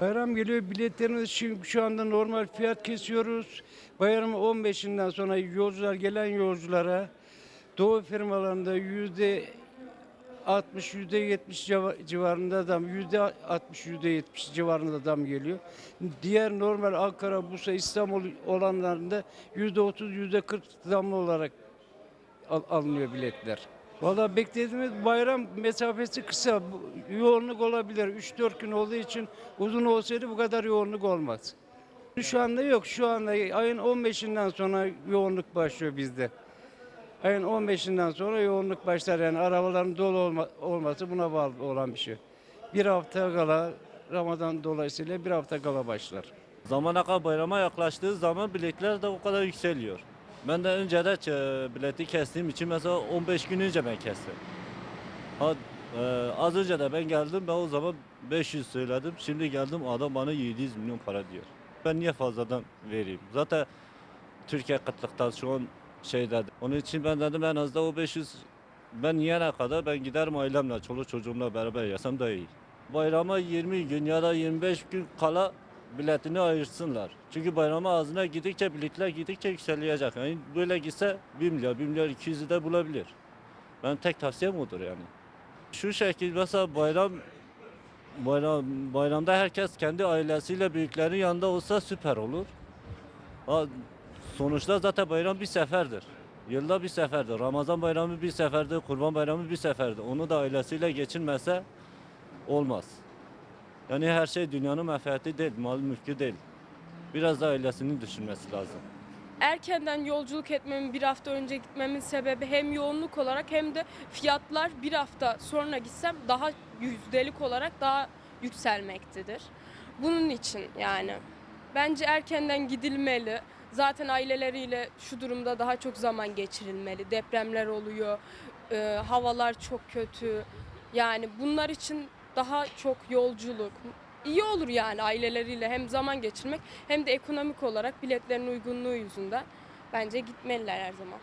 Bayram geliyor biletlerimiz şimdi şu anda normal fiyat kesiyoruz. Bayramın 15'inden sonra yolcular gelen yolculara Doğu firmalarında yüzde 60 yüzde 70 civa- civarında zam, yüzde 60 yüzde 70 civarında zam geliyor. Diğer normal Ankara, Bursa, İstanbul olanlarında yüzde 30 yüzde 40 zamlı olarak al- alınıyor biletler. Valla beklediğimiz bayram mesafesi kısa. Yoğunluk olabilir. 3-4 gün olduğu için uzun olsaydı bu kadar yoğunluk olmaz. Şu anda yok. Şu anda ayın 15'inden sonra yoğunluk başlıyor bizde. Ayın 15'inden sonra yoğunluk başlar. Yani arabaların dolu olma, olması buna bağlı olan bir şey. Bir hafta kala Ramazan dolayısıyla bir hafta kala başlar. Zamana kadar bayrama yaklaştığı zaman biletler de o kadar yükseliyor. Ben de önce de e, bileti kestiğim için mesela 15 gün önce ben kestim. Ha, e, az önce de ben geldim ben o zaman 500 söyledim. Şimdi geldim adam bana 700 milyon para diyor. Ben niye fazladan vereyim? Zaten Türkiye kıtlıkta şu an şeyde. Onun için ben dedim en az da o 500 ben yiyene kadar ben giderim ailemle, çoluk çocuğumla beraber yesem daha iyi. Bayrama 20 gün ya da 25 gün kala biletini ayırsınlar. Çünkü bayrama ağzına gidikçe biletler gidikçe yükselecek. Yani böyle gitse 1 milyar, 1 milyar 200'ü de bulabilir. Ben tek tavsiyem odur yani. Şu şekilde mesela bayram bayram bayramda herkes kendi ailesiyle büyüklerin yanında olsa süper olur. Ha, sonuçta zaten bayram bir seferdir. Yılda bir seferdir. Ramazan bayramı bir seferdir, kurban bayramı bir seferdir. Onu da ailesiyle geçirmese olmaz. Yani her şey dünyanın menfaati değil, mal mülkü değil. Biraz da ailesini düşünmesi lazım. erkenden yolculuk etmemin bir hafta önce gitmemin sebebi hem yoğunluk olarak hem de fiyatlar bir hafta sonra gitsem daha yüzdelik olarak daha yükselmektedir. Bunun için yani bence erkenden gidilmeli. Zaten aileleriyle şu durumda daha çok zaman geçirilmeli. Depremler oluyor, e, havalar çok kötü. Yani bunlar için daha çok yolculuk, iyi olur yani aileleriyle hem zaman geçirmek hem de ekonomik olarak biletlerin uygunluğu yüzünden bence gitmeliler her zaman.